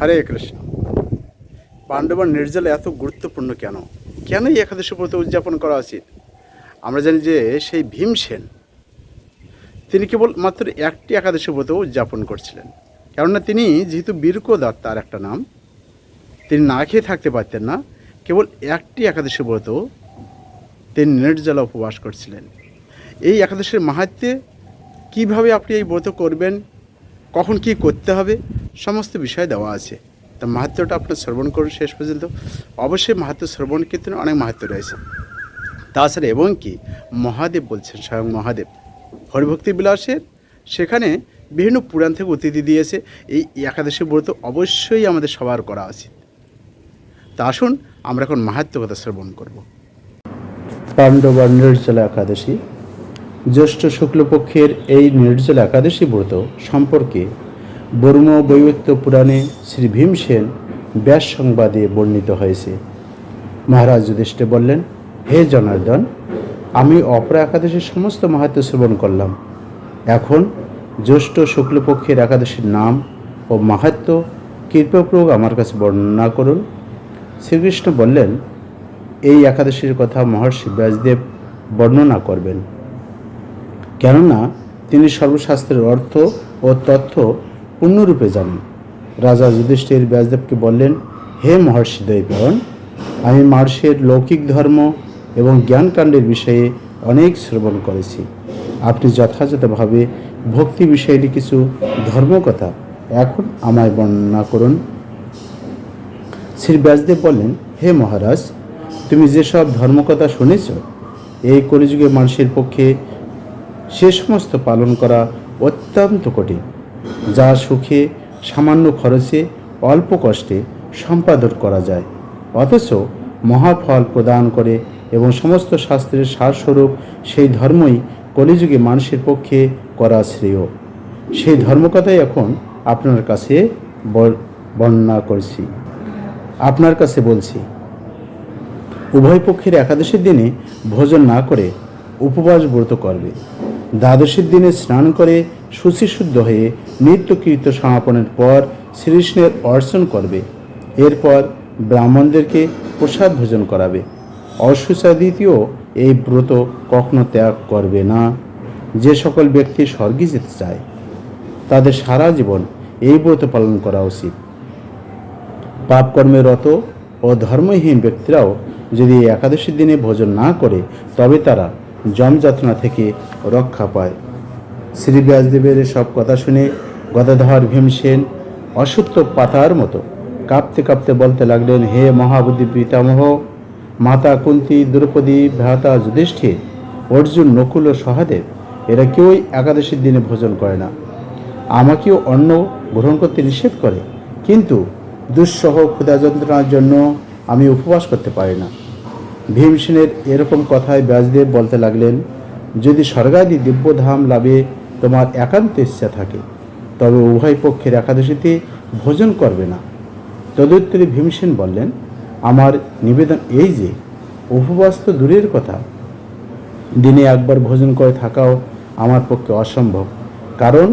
হরে কৃষ্ণ। পাণ্ডব নির্জল এত গুরুত্বপূর্ণ কেন? কেন এই একাদশী ব্রত উদযাপন করা উচিত? আমরা জানি যে সেই ভীমসেন, তিনি কেবল মাত্র একটি একাদশী ব্রত উদযাপন করছিলেন। কেননা তিনি যেহেতু বীরকো দত্তার একটা নাম, তিনি না খেয়ে থাকতে পারতেন না, কেবল একটি একাদশী ব্রত তিনি নির্জলা উপবাস করছিলেন। এই একাদশীর মাহাত্মে কীভাবে আপনি এই ব্রত করবেন কখন কি করতে হবে, সমস্ত বিষয় দেওয়া আছে। তা মাহাত্মটা আপনার শ্রবণ করুন শেষ পর্যন্ত। অবশ্যই মাহাত্ম শ্রবণ কীর্তনে অনেক মাহাত্ম রয়েছে। তাছাড়া এবং কি, মহাদেব বলছেন, স্বয়ং মহাদেব। হরিভক্তি বিলাসের সেখানে বিভিন্ন পুরাণ থেকে অতিথি দিয়েছে। এই একাদশী ব্রত অবশ্যই আমাদের সবার করা উচিত। তা আসুন, আমরা এখন মাহাত্ম কথা শ্রবণ করব। পাণ্ডবা নির্জলা একাদশী। জ্যৈষ্ঠ শুক্লপক্ষের এই নির্জলা একাদশী ব্রত সম্পর্কে বর্ম বৈবত্য পুরাণে শ্রী ভীমসেন ব্যাস সংবাদে বর্ণিত হয়েছে। মহারাজ যুধিষ্ঠির বললেন, হে জনার্দন, আমি অপরা একাদশীর সমস্ত মাহাত্ম শ্রবণ করলাম। এখন জ্যৈষ্ঠ শুক্লপক্ষের একাদশীর নাম ও মাহাত্ম কৃপপ্রয়োগ আমার কাছে বর্ণনা করুন। শ্রীকৃষ্ণ বললেন, এই একাদশীর কথা মহর্ষি ব্যাসদেব বর্ণনা করবেন। কেননা তিনি সর্বশাস্ত্রের অর্থ ও তথ্য পূর্ণরূপে জানেন। রাজা যুধিষ্ঠির ব্যাসদেবকে বললেন, হে মহর্ষি দৈবরণ আমি মহর্ষির লৌকিক ধর্ম এবং জ্ঞানকাণ্ডের বিষয়ে অনেক শ্রবণ করেছি। আপনি যথাযথভাবে ভক্তি বিষয়ে কিছু ধর্মকথা এখন আমায় বর্ণনা করুন। শ্রী ব্যাসদেব বললেন, হে মহারাজ, তুমি যেসব ধর্মকথা শুনেছ, এই কলিযুগে মানুষের পক্ষে সে সমস্ত পালন করা অত্যন্ত কঠিন, যা সুখে, সামান্য খরচে, অল্প কষ্টে সম্পাদন করা যায়। অথচ মহাফল প্রদান করে এবং সমস্ত শাস্ত্রের সারস্বরূপ সেই ধর্মই কলিযুগে মানুষের পক্ষে করা শ্রেয়। সেই ধর্মকথাই এখন আপনার কাছে বর্ণনা করছি। আপনার কাছে বলছি, উভয় পক্ষের একাদশীর দিনে ভোজন না করে উপবাস ব্রত করবে। দ্বাদশীর দিনে স্নান করে শুচিশুদ্ধ হয়ে নিত্যকৃত সমাপনের পর শ্রীকৃষ্ণের অর্চন করবে। এরপর ব্রাহ্মণদেরকে প্রসাদ ভোজন করাবে। অশুচাদিতীয় এই ব্রত কখনো ত্যাগ করবে না। যে সকল ব্যক্তি স্বর্গে যেতে চায়, তাদের সারা জীবন এই ব্রত পালন করা উচিত। পাপকর্মে রত ও ধর্মহীন ব্যক্তিরাও যদি একাদশীর দিনে ভোজন না করে, তবে তারা জমযাত্রা থেকে রক্ষা পায়। শ্রী ব্যাসদেবের সব কথা শুনে গদাধর ভীমসেন অসুত্য পাতার মতো কাঁপতে কাঁপতে বলতে লাগলেন, হে মহাবুদ্ধি পিতামহ, মাতা কুন্তি, দ্রৌপদী, ভ্রাতা যুধিষ্ঠির, অর্জুন, নকুল ও সহাদেব, এরা কেউই একাদশীর দিনে ভোজন করে না। আমাকেও অন্ন গ্রহণ করতে নিষেধ করে, কিন্তু দুঃসহ ক্ষুধা যন্ত্রণার জন্য আমি উপবাস করতে পারি না। ভীমসেনের এরকম কথায় ব্যাসদেব বলতে লাগলেন, যদি স্বর্গাদি দিব্যধাম লাভে তোমার একান্ত ইচ্ছা থাকে, তবে উভয় পক্ষের একাদশীতে ভোজন করবে না। তদুত্তরে ভীমসেন বললেন, আমার নিবেদন এই যে, উপবাস তো দূরের কথা। দিনে একবার ভোজন করে থাকাও আমার পক্ষে অসম্ভব, কারণ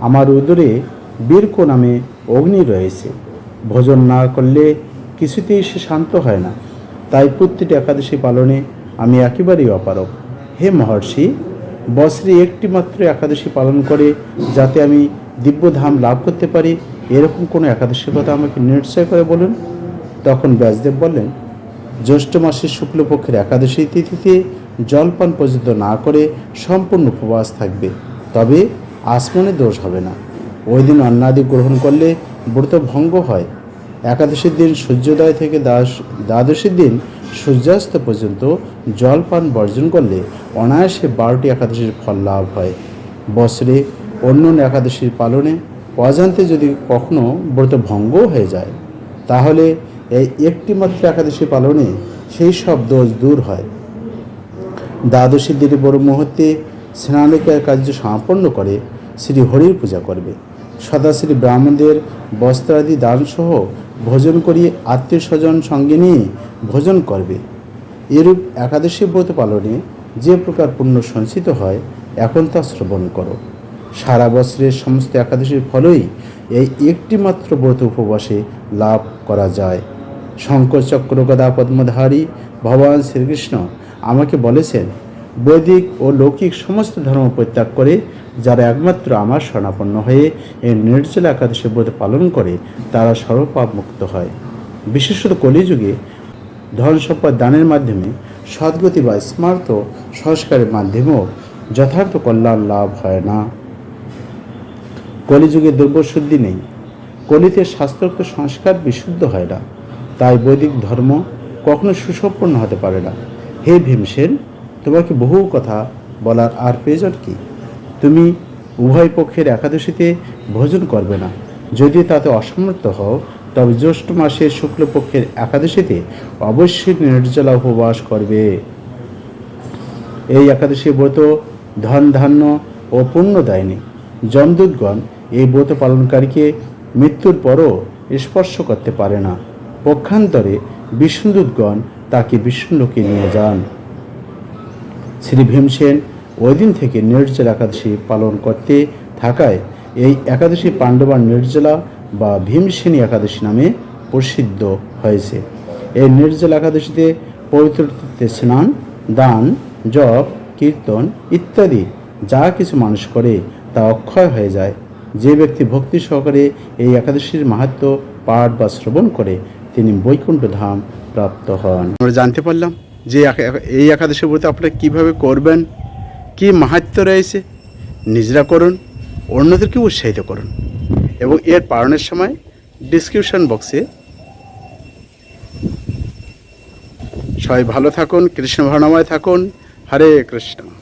আমার উদরে বীরক নামে অগ্নি রয়েছে। ভোজন না করলে কিছুতেই সে শান্ত হয় না। তাই প্রতিটি একাদশী পালনে আমি একেবারেই অপারক হে মহর্ষি, বছরে একটি মাত্র একাদশী পালন করে যাতে আমি দিব্যধাম লাভ করতে পারি, এরকম কোনো একাদশীর কথা আমাকে নিশ্চয় করে বলুন। তখন ব্যাসদেব বললেন, জ্যৈষ্ঠ মাসের শুক্লপক্ষের একাদশী তিথিতে জলপান পর্যন্ত না করে সম্পূর্ণ উপবাস থাকবে, তবে আসমনে দোষ হবে না। ওই দিন অন্নাদি গ্রহণ করলে ব্রত ভঙ্গ হয়। একাদশীর দিন সূর্যোদয় থেকে দাস দ্বাদশীর দিন সূর্যাস্ত পর্যন্ত জলপান বর্জন করলে অনায়াসে বারোটি একাদশীর ফল লাভ হয়। বছরে অন্য একাদশীর পালনে অজান্তে যদি কখনো ব্রত ভঙ্গও হয়ে যায়, তাহলে এই একটি মাত্র একাদশী পালনে সেই সব দোষ দূর হয়। দ্বাদশীর দিনে বড় মুহূর্তে স্নানিকার কার্য সম্পন্ন করে শ্রী হরির পূজা করবে। সদাশ্রী ব্রাহ্মণদের বস্ত্রাদি দানসহ ভোজন করিয়ে আত্মীয় স্বজন সঙ্গে নিয়ে ভোজন করবে। এরূপ একাদশী ব্রত পালনে যে প্রকার পুণ্য সঞ্চিত হয়, এখন তা শ্রবণ করো। সারা বছরের সমস্ত একাদশীর ফলই এই একটি মাত্র ব্রত উপবাসে লাভ করা যায়। শঙ্কর চক্র গদা পদ্মধারী ভগবান শ্রীকৃষ্ণ আমাকে বলেছেন, বৈদিক ও লৌকিক সমস্ত ধর্ম পরিত্যাগ করে যারা একমাত্র আমার শরণাপন্ন হয়ে এই নির্জলা একাদশী ব্রত পালন করে তারা সর্বপাপ মুক্ত হয়। বিশেষত কলিযুগে ধন সম্পদ দানের মাধ্যমে সদ্গতি বা স্মার্ত সংস্কারের মাধ্যমেও যথার্থ কল্যাণ লাভ হয় না। কলিযুগে দ্রব্যশুদ্ধি নেই। কলিতে শাস্ত্রোক্ত সংস্কার বিশুদ্ধ হয় না। তাই বৈদিক ধর্ম কখনো সুসম্পন্ন হতে পারে না। হে ভীমসেন তোমাকে বহু কথা বলার আর প্রয়োজন কি? তুমি উভয় পক্ষের একাদশীতে ভোজন করবে না। যদি তাতে অসমর্থ হও, তবে জ্যৈষ্ঠ মাসের শুক্লপক্ষের একাদশীতে অবশ্যই নির্জলা উপবাস করবে। এই একাদশী ব্রত ধন ধান্য ও পুণ্য দেয়নি। যমদূতগণ এই ব্রত পালনকারীকে মৃত্যুর পরও স্পর্শ করতে পারে না। পক্ষান্তরে বিষ্ণুদূতগণ তাকে বিষ্ণুলোকে নিয়ে যান। শ্রী ভীমসেন ওই দিন থেকে নির্জলা একাদশী পালন করতে থাকায় এই একাদশী পাণ্ডবার নির্জলা বা ভীমসেনী একাদশী নামে প্রসিদ্ধ হয়েছে। এই নির্জলা একাদশীতে পবিত্র স্নান, দান, জপ, কীর্তন ইত্যাদি যা কিছু মানুষ করে তা অক্ষয় হয়ে যায়। যে ব্যক্তি ভক্তি সহকারে এই একাদশীর মাহাত্ম পাঠ বা শ্রবণ করে, তিনি বৈকুণ্ঠ ধাম প্রাপ্ত হন। আমরা জানতে পারলাম যে এই একাদশী ব্রত আপনারা কীভাবে করবেন কী মাহাত্ম রয়েছে? নিজেরা করুন, অন্যদেরকে উৎসাহিত করুন। এবং এর পালনের সময় ডিসক্রিপশন বক্সে সবাই ভালো থাকুন, কৃষ্ণ ভাবনাময় থাকুন, হরে কৃষ্ণ।